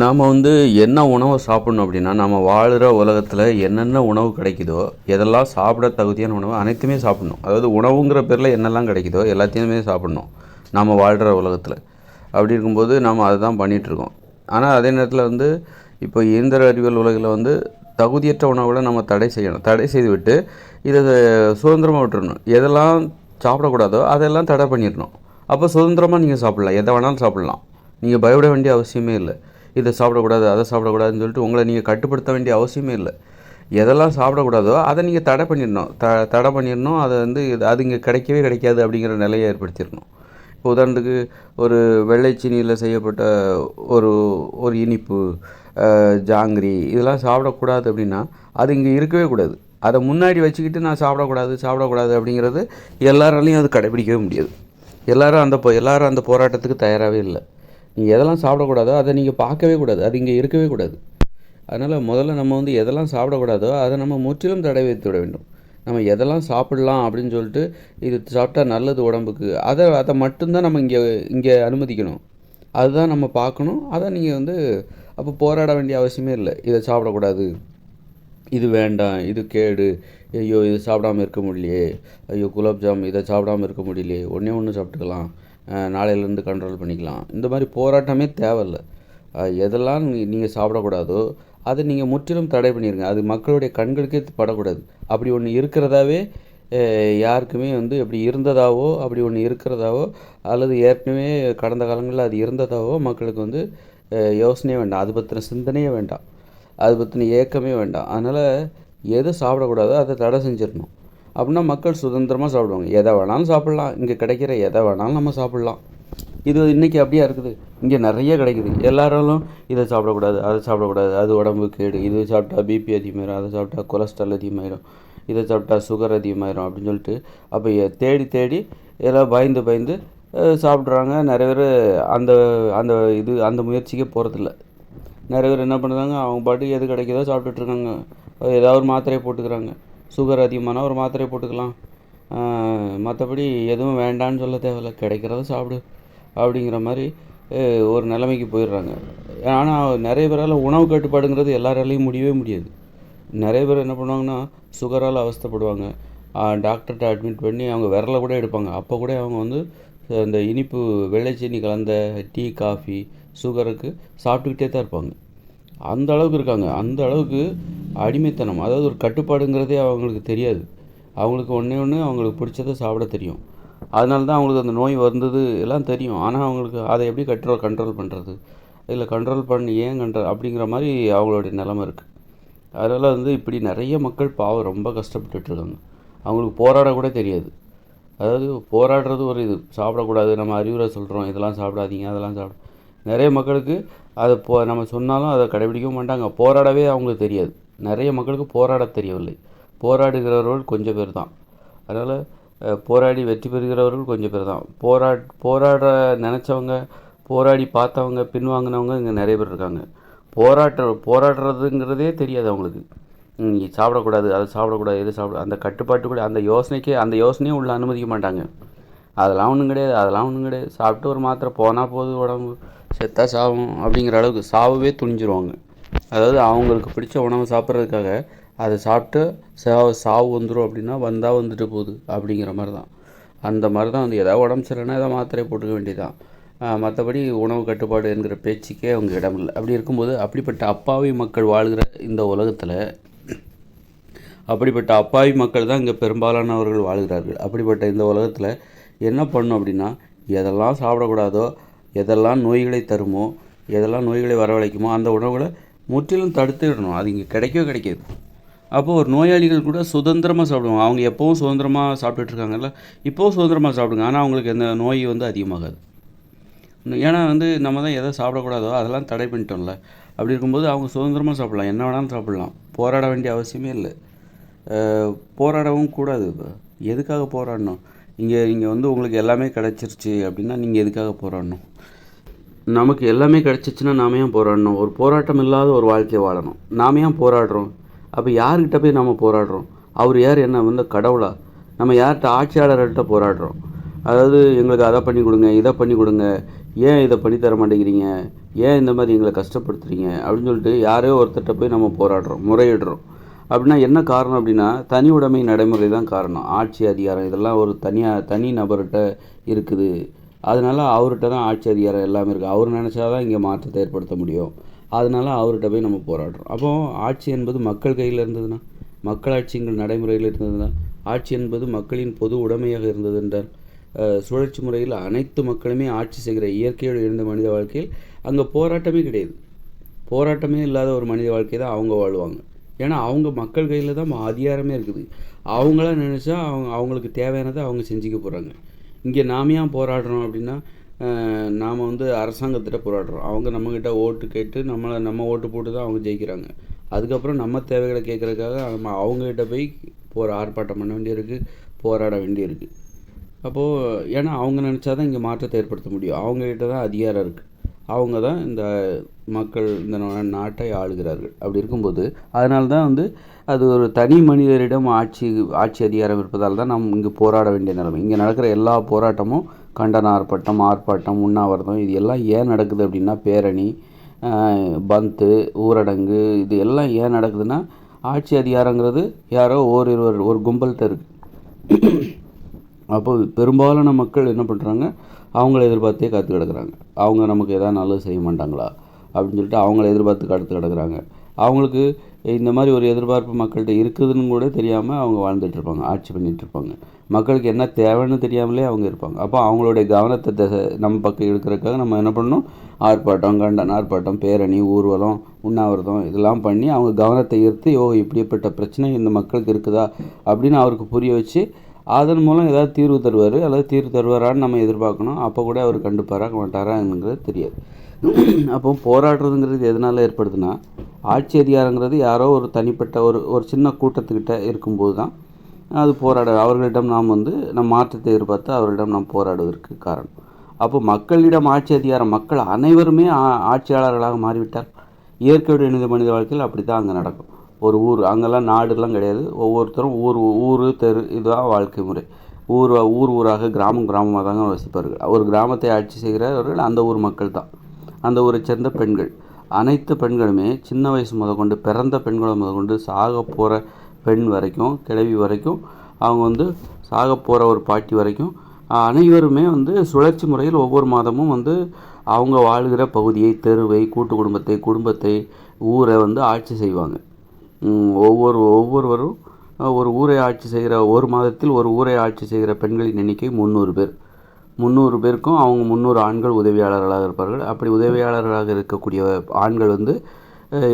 நாம் வந்து என்ன உணவை சாப்பிட்ணும் அப்படின்னா நம்ம வாழ்கிற உலகத்தில் என்னென்ன உணவு கிடைக்குதோ எதெல்லாம் சாப்பிட தகுதியான உணவு அனைத்துமே சாப்பிட்ணும். அதாவது உணவுங்கிற பேரில் என்னெல்லாம் கிடைக்குதோ எல்லாத்தையுமே சாப்பிட்ணும். நாம் வாழ்கிற உலகத்தில். அப்படி இருக்கும்போது நாம் அதை தான் பண்ணிகிட்ருக்கோம் ஆனால் அதே நேரத்தில் வந்து இப்போ இயந்திர அறிவியல் உலகில் வந்து தகுதியற்ற உணவுகளை நம்ம தடை செய்யணும். தடை செய்துவிட்டு இதை சுதந்திரமாக விட்டுறணும். எதெல்லாம் சாப்பிடக்கூடாதோ அதெல்லாம் தடை பண்ணிடணும். அப்போ சுதந்திரமாக நீங்கள் சாப்பிட்லாம். எதை வேணாலும் சாப்பிட்லாம். நீங்கள் பயப்பட வேண்டிய அவசியமே இல்லை. இதை சாப்பிடக்கூடாது அதை சாப்பிடக்கூடாதுன்னு சொல்லிட்டு உங்களை நீங்கள் கட்டுப்படுத்த வேண்டிய அவசியமே இல்லை. எதெல்லாம் சாப்பிடக்கூடாதோ அதை நீங்கள் தடை பண்ணிடணும். த தடை பண்ணிடணும். அதை வந்து இது- அது இங்கே கிடைக்கவே கிடைக்காது அப்படிங்கிற நிலையை ஏற்படுத்திடணும். இப்போ உதாரணத்துக்கு ஒரு வெள்ளை சீனியில் செய்யப்பட்ட ஒரு ஒரு இனிப்பு ஜாங்கிரி இதெல்லாம் சாப்பிடக்கூடாது அப்படின்னா அது இங்கே இருக்கவே கூடாது. அதை முன்னாடி வச்சுக்கிட்டு நான் சாப்பிடக்கூடாது சாப்பிடக்கூடாது அப்படிங்கிறது எல்லாராலையும் அது கடைபிடிக்கவே முடியாது. எல்லாரும் அந்த போ- எல்லாரும் அந்த போராட்டத்துக்கு தயாராகவே இல்லை. நீங்கள் எதெல்லாம் சாப்பிடக்கூடாதோ அதை நீங்கள் பார்க்கவே கூடாது. அது இங்கே இருக்கவே கூடாது. அதனால் முதல்ல நம்ம வந்து எதெல்லாம் சாப்பிடக்கூடாதோ அதை நம்ம முற்றிலும் தடை வைத்து விட வேண்டும். நம்ம எதெல்லாம் சாப்பிடலாம் அப்படின்னு சொல்லிட்டு இது சாப்பிட்டா நல்லது உடம்புக்கு. அதை அதை மட்டும்தான் நம்ம இங்கே இங்கே அனுமதிக்கணும். அதுதான் நம்ம பார்க்கணும். அதை நீங்கள் வந்து அப்போ போராட வேண்டிய அவசியமே இல்லை. இதை சாப்பிடக்கூடாது. இது வேண்டாம். இது கேடு. ஐயோ இது சாப்பிடாம இருக்க முடியலையே. ஐயோ குலாப்ஜாம் இதை சாப்பிடாம இருக்க முடியலையே. ஒன்றே ஒன்று சாப்பிட்டுக்கலாம். நாளையிலேருந்து கண்ட்ரோல் பண்ணிக்கலாம். இந்த மாதிரி போராட்டமே தேவையில்ல. எதெல்லாம் நீங்கள் சாப்பிடக்கூடாதோ அதை நீங்கள் முற்றிலும் தடை பண்ணிடுங்க அது மக்களுடைய கண்களுக்கே படக்கூடாது. அப்படி ஒன்று இருக்கிறதாவே யாருக்குமே வந்து எப்படி இருந்ததாவோ அப்படி ஒன்று இருக்கிறதாவோ அல்லது ஏற்கனவே கடந்த காலங்களில் அது இருந்ததாவோ மக்களுக்கு வந்து யோசனையே வேண்டாம். அது பற்றின சிந்தனையே வேண்டாம். அது பற்றின ஏக்கமே வேண்டாம். அதனால் எது சாப்பிடக்கூடாதோ அதை தடை செஞ்சிடணும். அப்படின்னா மக்கள் சுதந்திரமாக சாப்பிடுவாங்க. எதை வேணாலும் சாப்பிட்லாம். இங்கே கிடைக்கிற எதை வேணாலும் நம்ம சாப்பிட்லாம். இது இன்றைக்கி அப்படியே இருக்குது? இங்கே நிறைய கிடைக்குது. எல்லாராலும் இதை சாப்பிடக்கூடாது அதை சாப்பிடக்கூடாது. அது உடம்பு கேடு. இது சாப்பிட்டா பிபி அதிகமாயிடும் அதை சாப்பிட்டா கொலஸ்ட்ரால் அதிகமாயிடும் இதை சாப்பிட்டா சுகர் அதிகமாயிரும் அப்படின்னு சொல்லிட்டு அப்போ தேடி தேடி எல்லாம் பயந்து பயந்து சாப்பிட்றாங்க. நிறைய பேர் அந்த அந்த இது அந்த முயற்சிக்கே போகிறதில்ல நிறைய பேர் என்ன பண்ணுறாங்க? அவங்க பாட்டு எது கிடைக்குதோ சாப்பிட்டுட்ருக்காங்க ஏதாவது ஒரு மாத்திரையை போட்டுக்கிறாங்க. சுகர் அதிகமான ஒரு மாத்திரையை போட்டுக்கலாம். மற்றபடி எதுவும் வேண்டான்னு சொல்ல தேவையில்ல. கிடைக்கிறத சாப்பிடு அப்படிங்கிற மாதிரி ஒரு நிலைமைக்கு போயிடுறாங்க. ஆனால் நிறைய பேரால் உணவு கட்டுப்பாடுங்கிறது எல்லாராலையும் முடியவே முடியாது. நிறைய பேர் என்ன பண்ணுவாங்கன்னா சுகரால் அவஸ்தைப்படுவாங்க. டாக்டர்கிட்ட அட்மிட் பண்ணி அவங்க விரலை கூட எடுப்பாங்க. அப்போ கூட அவங்க வந்து இந்த இனிப்பு வெள்ளைச்சீனி கலந்த டீ காஃபி சுகருக்கு சாப்பிட்டுக்கிட்டே தான் இருப்பாங்க. அந்த அளவுக்கு இருக்காங்க. அந்த அளவுக்கு அடிமைத்தனம் அதாவது ஒரு கட்டுப்பாடுங்கிறதே அவங்களுக்கு தெரியாது. அவங்களுக்கு ஒன்றே ஒன்று அவங்களுக்கு பிடிச்சதை சாப்பிட தெரியும். அதனால தான் அவங்களுக்கு அந்த நோய் வந்தது எல்லாம் தெரியும். ஆனால் அவங்களுக்கு அதை எப்படி கண்ட்ரோல் கண்ட்ரோல் பண்ணுறது இல்லை கண்ட்ரோல் பண்ணி ஏன் கண்ட்ரோல் அப்படிங்கிற மாதிரி அவங்களுடைய நிலமை இருக்குது அதனால் வந்து இப்படி நிறைய மக்கள் பாவம் ரொம்ப கஷ்டப்பட்டுட்டு இருக்காங்க. அவங்களுக்கு போராட கூட தெரியாது. அதாவது போராடுறது ஒரு இது. சாப்பிடக்கூடாது நம்ம அறிவுரை சொல்கிறோம் இதெல்லாம் சாப்பிடாதீங்க அதெல்லாம் சாப்பிட நிறைய மக்களுக்கு அதை போ நம்ம சொன்னாலும் அதை கடைபிடிக்கவும் மாட்டாங்க. போராடவே அவங்களுக்கு தெரியாது. நிறைய மக்களுக்கு போராட தெரியவில்லை. போராடுகிறவர்கள் கொஞ்சம் பேர் தான் அதனால் போராடி வெற்றி பெறுகிறவர்கள் கொஞ்சம் பேர் தான் போரா போராட நினச்சவங்க போராடி பார்த்தவங்க பின்வாங்கினவங்க இங்கே நிறைய பேர் இருக்காங்க. போராட்ட போராடுறதுங்கிறதே தெரியாது அவங்களுக்கு. சாப்பிடக்கூடாது அதை சாப்பிடக்கூடாது எது சாப்பிட அந்த கட்டுப்பாட்டு கூட அந்த யோசனைக்கே அந்த யோசனையும் உள்ள அனுமதிக்க மாட்டாங்க. அதெல்லாம் ஒன்றும் கிடையாது அதெல்லாம் ஒன்றும் கிடையாது. சாப்பிட்டு ஒரு மாத்திரை போனால் போதும் உடம்பு. செத்தா சாவும் அப்படிங்கிற அளவுக்கு சாவவே துணிஞ்சிருவாங்க. அதாவது அவங்களுக்கு பிடிச்ச உணவை சாப்பிட்றதுக்காக அதை சாப்பிட்டு சாவு சாவு வந்துடும் அப்படின்னா வந்தால் வந்துட்டு போகுது அப்படிங்கிற மாதிரி தான் அந்த மாதிரி தான் வந்து ஏதாவது உடம்பு சரியில்லைன்னா ஏதாவது மாத்திரை போட்டுக்க வேண்டியதான் மற்றபடி உணவு கட்டுப்பாடு என்கிற பேச்சுக்கே அவங்க இடம் இல்லை. அப்படி இருக்கும்போது அப்படிப்பட்ட அப்பாவி மக்கள் வாழ்கிற இந்த உலகத்தில் அப்படிப்பட்ட அப்பாவி மக்கள் தான் இங்கே பெரும்பாலானவர்கள் வாழ்கிறார்கள். அப்படிப்பட்ட இந்த உலகத்தில் என்ன பண்ணும் அப்படின்னா எதெல்லாம் சாப்பிடக்கூடாதோ எதெல்லாம் நோய்களை தருமோ எதெல்லாம் நோய்களை வரவழைக்குமோ அந்த உணவுகளை முற்றிலும் தடுத்துடணும் அது இங்கே கிடைக்கவே கிடைக்காது. அப்போது ஒரு நோயாளிகள் கூட சுதந்திரமாக சாப்பிடுவாங்க. அவங்க எப்போவும் சுதந்திரமாக சாப்பிட்டுட்ருக்காங்கல்ல இப்போவும் சுதந்திரமாக சாப்பிடுங்க. ஆனால் அவங்களுக்கு எந்த நோய் வந்து அதிகமாகாது. ஏன்னா வந்து நம்ம தான் எதை சாப்பிடக்கூடாதோ அதெல்லாம் தடை பண்ணிட்டோம்ல. அப்படி இருக்கும்போது அவங்க சுதந்திரமாக சாப்பிடலாம். என்ன வேணாலும் சாப்பிடலாம். போராட வேண்டிய அவசியமே இல்லை. போராடவும் கூடாது. இப்போ எதுக்காக போராடணும்? இங்கே இங்கே வந்து உங்களுக்கு எல்லாமே கிடச்சிருச்சு அப்படின்னா நீங்கள் எதுக்காக போராடணும்? நமக்கு எல்லாமே கிடச்சிச்சுன்னா நாம ஏன் போராடணும்? ஒரு போராட்டம் இல்லாத ஒரு வாழ்க்கையை வாழணும். நாம ஏன் போராடுறோம்? அப்போ யார்கிட்ட போய் நம்ம போராடுறோம்? அவர் யார் என்ன வந்து கடவுளா? நம்ம யார்கிட்ட ஆட்சியாளர்கிட்ட போராடுறோம்? அதாவது எங்களுக்கு அதை பண்ணி கொடுங்க இதை பண்ணி கொடுங்க. ஏன் இதை பண்ணி தர மாட்டேங்கிறீங்க? ஏன் இந்த மாதிரி எங்களை கஷ்டப்படுத்துறீங்க? அப்படின்னு சொல்லிட்டு யாரையோ ஒருத்தர்கிட்ட போய் நம்ம போராடுறோம் முறையிடுறோம். அப்படின்னா என்ன காரணம் அப்படின்னா தனி உடைமை நடைமுறை தான் காரணம். ஆட்சி அதிகாரம் இதெல்லாம் ஒரு தனியாக தனி நபர்கிட்ட இருக்குது. அதனால அவர்கிட்ட தான் ஆட்சி அதிகாரம் எல்லாமே இருக்குது அவர் நினச்சா தான் இங்கே மாற்றத்தை ஏற்படுத்த முடியும். அதனால் அவர்கிட்ட போய் நம்ம போராடுறோம். அப்போ ஆட்சி என்பது மக்கள் கையில் இருந்ததுன்னா மக்களாட்சிங்கள் நடைமுறையில் இருந்ததுன்னா ஆட்சி என்பது மக்களின் பொது உடைமையாக இருந்தது என்றால் சுழற்சி முறையில் அனைத்து மக்களுமே ஆட்சி செய்கிற இயற்கையோடு இருந்த மனித வாழ்க்கையில் அங்கே போராட்டமே கிடையாது. போராட்டமே இல்லாத ஒரு மனித வாழ்க்கை தான் அவங்க வாழ்வாங்க. ஏன்னா அவங்க மக்கள் கையில் தான் அதிகாரமே இருக்குது. அவங்களாம் நினச்சா அவங்க அவங்களுக்கு தேவையானதை அவங்க செஞ்சுக்க போகிறாங்க இங்கே நாம ஏன் போராடுறோம் அப்படின்னா நாம் வந்து அரசாங்கத்திட்ட போராடுறோம். அவங்க நம்மக்கிட்ட ஓட்டு கேட்டு நம்மளை நம்ம ஓட்டு போட்டு தான் அவங்க ஜெயிக்கிறாங்க. அதுக்கப்புறம் நம்ம தேவைகளை கேட்குறதுக்காக நம்ம அவங்ககிட்ட போய் போகிற ஆர்ப்பாட்டம் பண்ண வேண்டியிருக்கு போராட வேண்டியிருக்கு. அப்போது ஏன்னா அவங்க நினச்சா தான் இங்கே மாற்றத்தை ஏற்படுத்த முடியும். அவங்ககிட்ட தான் அதிகாரம் இருக்குது அவங்க தான் இந்த மக்கள் இந்த நாட்டை ஆளுகிறார்கள். அப்படி இருக்கும்போது அதனால தான் வந்து அது ஒரு தனி மனிதரிடம் ஆட்சி ஆட்சி அதிகாரம் இருப்பதால் தான் நாம் இங்கே போராட வேண்டிய நிலைமை. இங்கே நடக்கிற எல்லா போராட்டமும் கண்டன ஆர்ப்பாட்டம் ஆர்ப்பாட்டம் உண்ணாவிரதம் இது எல்லாம் ஏன் நடக்குது அப்படின்னா பேரணி பந்து ஊரடங்கு இது எல்லாம் ஏன் நடக்குதுன்னா ஆட்சி அதிகாரங்கிறது யாரோ ஓரிருவர் ஒரு கும்பல்கிட்ட இருக்குது அப்போ பெரும்பாலான மக்கள் என்ன பண்ணுறாங்க அவங்கள எதிர்பார்த்தே காத்து கிடக்குறாங்க. அவங்க நமக்கு எதாவது நல்லது செய்ய மாட்டாங்களா? அப்படின்னு சொல்லிட்டு அவங்கள எதிர்பார்த்து காத்து கிடக்குறாங்க. அவங்களுக்கு இந்த மாதிரி ஒரு எதிர்பார்ப்பு மக்கள்கிட்ட இருக்குதுன்னு கூட தெரியாமல் அவங்க வாழ்ந்துட்டுருப்பாங்க ஆட்சி பண்ணிட்டு இருப்பாங்க. மக்களுக்கு என்ன தேவைன்னு தெரியாமலே அவங்க இருப்பாங்க. அப்போ அவங்களுடைய கவனத்தை திசை நம்ம பக்கம் இழுக்கிறதுக்காக நம்ம என்ன பண்ணணும்? ஆர்ப்பாட்டம் கண்டன ஆர்ப்பாட்டம் பேரணி ஊர்வலம் உண்ணாவிரதம் இதெல்லாம் பண்ணி அவங்க கவனத்தை ஈர்த்து ஓ இப்படிப்பட்ட பிரச்சனை இந்த மக்களுக்கு இருக்குதா? அப்படின்னு அவருக்கு புரிய வச்சு அதன் மூலம் ஏதாவது தீர்வு தருவார் அல்லது தீர்வு தருவாரான்னு நம்ம எதிர்பார்க்கணும். அப்போ கூட அவர் கண்டுப்பாரா மாட்டாராங்கிறது தெரியாது. அப்போ போராடுறதுங்கிறது எதனால் ஏற்படுதுன்னா ஆட்சி அதிகாரங்கிறது யாரோ ஒரு தனிப்பட்ட ஒரு ஒரு சின்ன கூட்டத்துக்கிட்ட இருக்கும்போது தான் அது போராட அவர்களிடம் நாம் வந்து நம் மாற்றத்தை எதிர்பார்த்து அவர்களிடம் நாம் போராடுவதற்கு காரணம். அப்போ மக்களிடம் ஆட்சி அதிகாரம் மக்கள் அனைவருமே ஆ- ஆட்சியாளர்களாக மாறிவிட்டார் இயற்கையுடைய மனித மனித வாழ்க்கையில் அப்படி தான் அங்கே நடக்கும். ஒரு ஊர் அங்கெல்லாம் நாடுலாம் கிடையாது. ஒவ்வொருத்தரும் ஊர் ஊர் தெரு இதுதான் வாழ்க்கை முறை. ஊர் ஊர் ஊராக கிராமம் கிராமமாக தாங்க வசிப்பார்கள். ஒரு கிராமத்தை ஆட்சி செய்கிறவர்கள் அந்த ஊர் மக்கள் தான் அந்த ஊரை சேர்ந்த பெண்கள். அனைத்து பெண்களுமே சின்ன வயசு முதற்கொண்டு பிறந்த பெண்களை முதற்கொண்டு சாக போகிற பெண் வரைக்கும் கிழவி வரைக்கும் அவங்க வந்து சாக போகிற ஒரு பாட்டி வரைக்கும் அனைவருமே வந்து சுழற்சி முறையில் ஒவ்வொரு மாதமும் வந்து அவங்க வாழ்கிற பகுதியை தெருவை கூட்டு குடும்பத்தை குடும்பத்தை ஊரை வந்து ஆட்சி செய்வாங்க. ஒவ்வொரு ஒவ்வொருவரும் ஒரு ஊரை ஆட்சி செய்கிற ஒரு மாதத்தில் ஒரு ஊரை ஆட்சி செய்கிற பெண்களின் எண்ணிக்கை முந்நூறு பேர். முந்நூறு பேருக்கும் அவங்க முந்நூறு ஆண்கள் உதவியாளர்களாக இருப்பார்கள். அப்படி உதவியாளர்களாக இருக்கக்கூடிய ஆண்கள் வந்து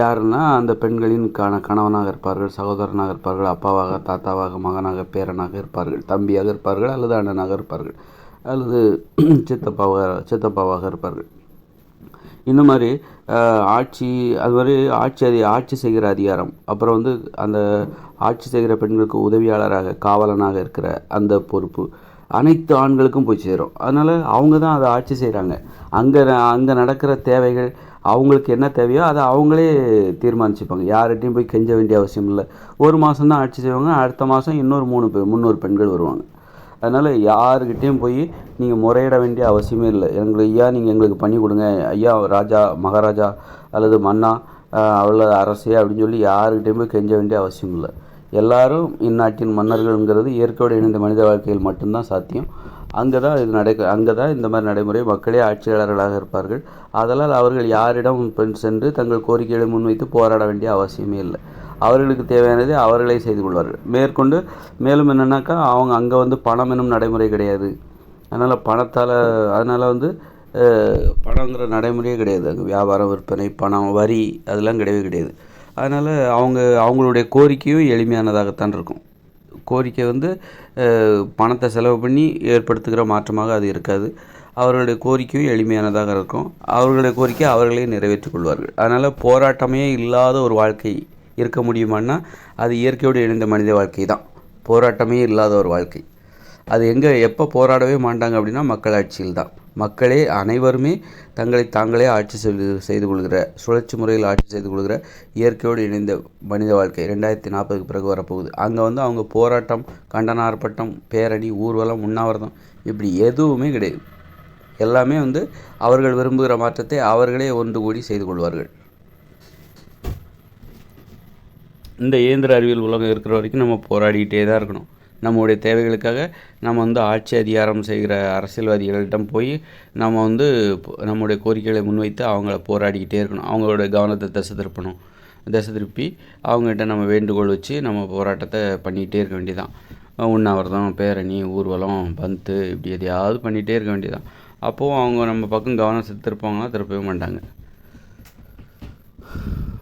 யாருன்னா அந்த பெண்களின் கண கணவனாக இருப்பார்கள் சகோதரனாக இருப்பார்கள் அப்பாவாக தாத்தாவாக மகனாக பேரனாக இருப்பார்கள் தம்பியாக இருப்பார்கள் அல்லது அண்ணனாக இருப்பார்கள் அல்லது சித்தப்பாவாக சித்தப்பாவாக இருப்பார்கள். இந்த மாதிரி ஆட்சி அது மாதிரி ஆட்சி அதி ஆட்சி செய்கிற அதிகாரம். அப்புறம் வந்து அந்த ஆட்சி செய்கிற பெண்களுக்கு உதவியாளராக காவலனாக இருக்கிற அந்த பொறுப்பு அனைத்து ஆண்களுக்கும் போய் சேரும். அதனால் அவங்க தான் அதை ஆட்சி செய்கிறாங்க அங்கே அங்கே நடக்கிற தேவைகள் அவங்களுக்கு என்ன தேவையோ அதை அவங்களே தீர்மானிச்சுப்பாங்க. யார்கிட்டையும் போய் கெஞ்ச வேண்டிய அவசியம் இல்லை. ஒரு மாதம் தான் ஆட்சி செய்வாங்க அடுத்த மாதம் இன்னொரு மூணு பேர் முந்நூறு பெண்கள் வருவாங்க. அதனால் யாருக்கிட்டேயும் போய் நீங்கள் முறையிட வேண்டிய அவசியமே இல்லை. எங்களுக்கு ஐயா நீங்கள் எங்களுக்கு பண்ணி கொடுங்க. ஐயா ராஜா மகாராஜா அல்லது மன்னா அவ்வளோ அரசே அப்படின்னு சொல்லி யாருக்கிட்டேயும் போய் கெஞ்ச வேண்டிய அவசியம் இல்லை. எல்லாரும் இந்நாட்டின் மன்னர்கள்ங்கிறது இயற்கையோடு இணைந்த மனித வாழ்க்கையில் மட்டும்தான் சாத்தியம். அங்கே தான் இது நடக்க அங்கே தான் இந்த மாதிரி நடைமுறை. மக்களே ஆட்சியாளர்களாக இருப்பார்கள். அதனால் அவர்கள் யாரிடம் பெண் சென்று தங்கள் கோரிக்கைகளை முன்வைத்து போராட வேண்டிய அவசியமே இல்லை. அவர்களுக்கு தேவையானதை அவர்களே செய்து கொள்வார்கள். மேற்கொண்டு மேலும் என்னன்னாக்கா அவங்க அங்கே வந்து பணம் எனும் நடைமுறை கிடையாது. அதனால் பணத்தால் அதனால் வந்து பணங்கிற நடைமுறையே கிடையாது. அங்கே வியாபாரம் விற்பனை பணம் வரி அதெல்லாம் கிடையவே கிடையாது. அதனால் அவங்க அவங்களுடைய கோரிக்கையும் எளிமையானதாகத்தான் இருக்கும். கோரிக்கை வந்து பணத்தை செலவு பண்ணி ஏற்படுத்துகிற மாற்றமாக அது இருக்காது. அவர்களுடைய கோரிக்கையும் எளிமையானதாக இருக்கும். அவர்களுடைய கோரிக்கை அவர்களே நிறைவேற்றிக் கொள்வார்கள். அதனால் போராட்டமே இல்லாத ஒரு வாழ்க்கை இருக்க முடியுமான்னா அது இயற்கையோடு இணைந்த மனித வாழ்க்கை தான். போராட்டமே இல்லாத ஒரு வாழ்க்கை. அது எங்கே எப்போ போராடவே மாட்டாங்க அப்படின்னா மக்களாட்சியில் தான். மக்களே அனைவருமே தங்களை தாங்களே ஆட்சி செய்து செய்து கொள்கிற சுழற்சி முறையில் ஆட்சி செய்து கொள்கிற இயற்கையோடு இணைந்த மனித வாழ்க்கை ரெண்டாயிரத்தி நாற்பதுக்கு பிறகு வரப்போகுது. அங்கே வந்து அவங்க போராட்டம் கண்டன ஆர்ப்பாட்டம் பேரணி ஊர்வலம் உண்ணாவிரதம் இப்படி எதுவுமே கிடையாது. எல்லாமே வந்து அவர்கள் விரும்புகிற மாற்றத்தை அவர்களே ஒன்று கூடி செய்து கொள்வார்கள். இந்த இயந்திர அறிவியல் உலகம் இருக்கிற வரைக்கும் நம்ம போராடிக்கிட்டே தான் இருக்கணும். நம்மளுடைய தேவைகளுக்காக நம்ம வந்து ஆட்சி அதிகாரம் செய்கிற அரசியல்வாதிகளிடம் போய் நம்ம வந்து நம்முடைய கோரிக்கைகளை முன்வைத்து அவங்கள போராடிக்கிட்டே இருக்கணும். அவங்களோட கவனத்தை திசை திருப்பணும். திசை திருப்பி அவங்ககிட்ட நம்ம வேண்டுகோள் வச்சு நம்ம போராட்டத்தை பண்ணிக்கிட்டே இருக்க வேண்டியதான் உண்ணாவிரதம் பேரணி ஊர்வலம் பந்து இப்படி எதையாவது பண்ணிகிட்டே இருக்க வேண்டியதான் அப்போது அவங்க நம்ம பக்கம் கவனம் திருப்பாங்கன்னா திருப்பவே மாட்டாங்க.